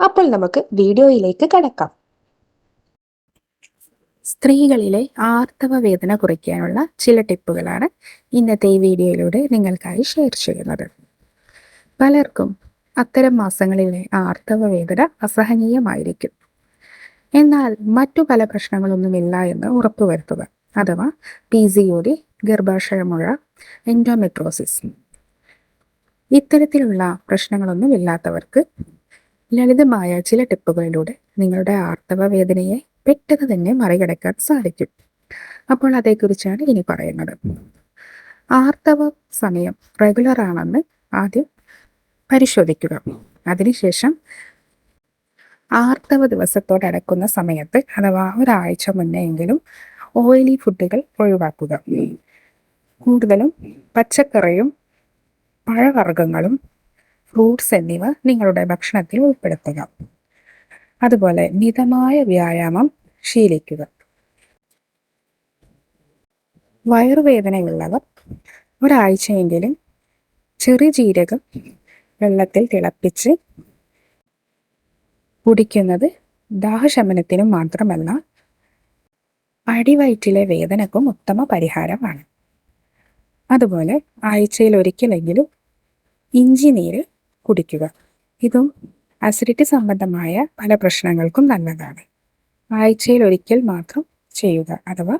അപ്പോൾ നമുക്ക് വീഡിയോയിലേക്ക് കടക്കാം. സ്ത്രീകളിലെ ആർത്തവ വേദന കുറയ്ക്കാനുള്ള ചില ടിപ്പുകളാണ് ഇന്നത്തെ ഈ വീഡിയോയിലൂടെ നിങ്ങൾക്കായി ഷെയർ ചെയ്യുന്നത്. പലർക്കും അത്തരം മാസങ്ങളിലെ ആർത്തവ വേദന അസഹനീയമായിരിക്കും. എന്നാൽ മറ്റു പല പ്രശ്നങ്ങളൊന്നുമില്ല എന്ന് ഉറപ്പുവരുത്തുക അഥവാ പി സി ഒ ഡി ഗർഭാശയമുഴ എൻഡോമെട്രോസിസ് ഇത്തരത്തിലുള്ള പ്രശ്നങ്ങളൊന്നുമില്ലാത്തവർക്ക് ലളിതമായ ചില ടിപ്പുകളിലൂടെ നിങ്ങളുടെ ആർത്തവ വേദനയെ പെട്ടെന്ന് തന്നെ മറികടക്കാൻ സാധിക്കും. അപ്പോൾ അതേക്കുറിച്ചാണ് ഇനി പറയുന്നത്. ആർത്തവ സമയം റെഗുലർ ആണെന്ന് ആദ്യം പരിശോധിക്കുക. അതിനുശേഷം ആർത്തവ ദിവസത്തോടടക്കുന്ന സമയത്ത് അഥവാ ഒരാഴ്ച മുന്നെയെങ്കിലും ഓയിലി ഫുഡുകൾ ഒഴിവാക്കുക. കൂടുതലും പച്ചക്കറിയും പഴവർഗങ്ങളും ഫ്രൂട്ട്സ് എന്നിവ നിങ്ങളുടെ ഭക്ഷണത്തിൽ ഉൾപ്പെടുത്തുക. അതുപോലെ മിതമായ വ്യായാമം ശീലിക്കുക. വയറുവേദനയുള്ളവർ ഒരാഴ്ചയെങ്കിലും ചെറിയ ജീരകം വെള്ളത്തിൽ തിളപ്പിച്ച് കുടിക്കുന്നത് ദാഹശമനത്തിനും മാത്രമല്ല അടിവയറ്റിലെ വേദനക്കും ഉത്തമ പരിഹാരമാണ്. അതുപോലെ ആഴ്ചയിൽ ഒരിക്കലെങ്കിലും ഇഞ്ചി നീര് കുടിക്കുക. ഇതും അസിഡിറ്റി സംബന്ധമായ പല പ്രശ്നങ്ങൾക്കും നല്ലതാണ്. ആഴ്ചയിൽ ഒരിക്കൽ മാത്രം ചെയ്യുക അഥവാ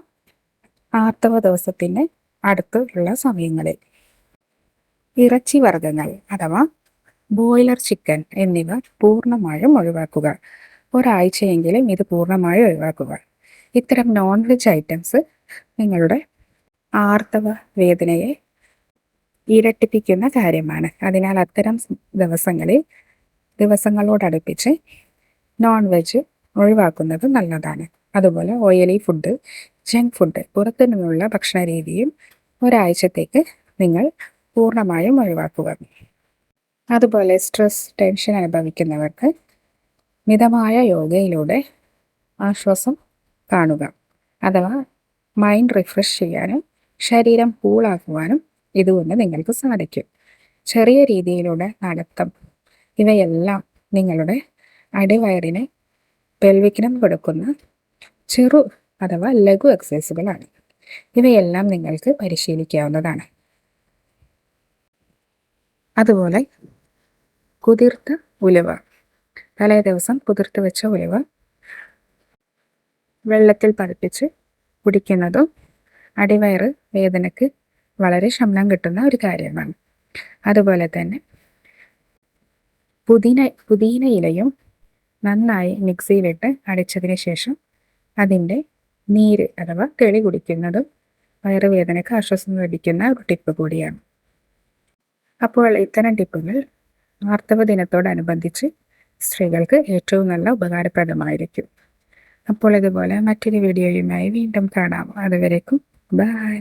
ആർത്തവ ദിവസത്തിന് അടുത്തുള്ള സമയങ്ങളിൽ. ഇറച്ചി വർഗങ്ങൾ അഥവാ ബോയിലർ ചിക്കൻ എന്നിവ പൂർണമായും ഒഴിവാക്കുക. ഒരാഴ്ചയെങ്കിലും ഇത് പൂർണമായും ഒഴിവാക്കുക. ഇത്തരം നോൺ വെജ് ഐറ്റംസ് നിങ്ങളുടെ ആർത്തവ വേദനയെ ഇരട്ടിപ്പിക്കുന്ന കാര്യമാണ്. അതിനാൽ അത്തരം ദിവസങ്ങളിൽ ദിവസങ്ങളോടടുപ്പിച്ച് നോൺ വെജ് ഒഴിവാക്കുന്നത് നല്ലതാണ്. അതുപോലെ ഓയിലി ഫുഡ് ജങ്ക് ഫുഡ് പുറത്തു നിന്നുള്ള ഭക്ഷണ രീതിയും ഒരാഴ്ചത്തേക്ക് നിങ്ങൾ പൂർണമായും ഒഴിവാക്കുക. അതുപോലെ സ്ട്രെസ് ടെൻഷൻ അനുഭവിക്കുന്നവർക്ക് മിതമായ യോഗയിലൂടെ ആശ്വാസം കാണുക. അഥവാ മൈൻഡ് റിഫ്രഷ് ചെയ്യാനും ശരീരം കൂളാക്കുവാനും ഇതുകൊണ്ട് നിങ്ങൾക്ക് സാധിക്കും. ചെറിയ രീതിയിലൂടെ നടത്തം. ഇവയെല്ലാം നിങ്ങളുടെ അടിവയറിനെ പെൽവിക്കിനും കൊടുക്കുന്ന ചെറു അഥവാ ലഘു എക്സസൈസുകളാണ് ഇവയെല്ലാം നിങ്ങൾക്ക് പരിശീലിക്കാവുന്നതാണ്. അതുപോലെ കുതിർത്ത ഉലുവ. തലേ ദിവസം കുതിർത്ത് വെച്ച ഉലുവ വെള്ളത്തിൽ പതിപ്പിച്ച് കുടിക്കുന്നതും അടിവയറ് വേദനയ്ക്ക് വളരെ ശമനം കിട്ടുന്ന ഒരു കാര്യമാണ്. അതുപോലെ തന്നെ പുതിന പുതിന ഇലയും നന്നായി മിക്സിയിലിട്ട് അടിച്ചതിന് ശേഷം അതിന്റെ നീര് അഥവാ തെളി കുടിക്കുന്നതും വയറുവേദനയ്ക്ക് ആശ്വാസം ലഭിക്കുന്ന ഒരു ടിപ്പ് കൂടിയാണ്. അപ്പോൾ ഇത്തരം ടിപ്പുകൾ ആർത്തവ ദിനത്തോടനുബന്ധിച്ച് സ്ത്രീകൾക്ക് ഏറ്റവും നല്ല ഉപകാരപ്രദമായിരിക്കും. അപ്പോൾ ഇതുപോലെ മറ്റൊരു വീഡിയോയുമായി വീണ്ടും കാണാം. അതുവരേക്കും ബൈ.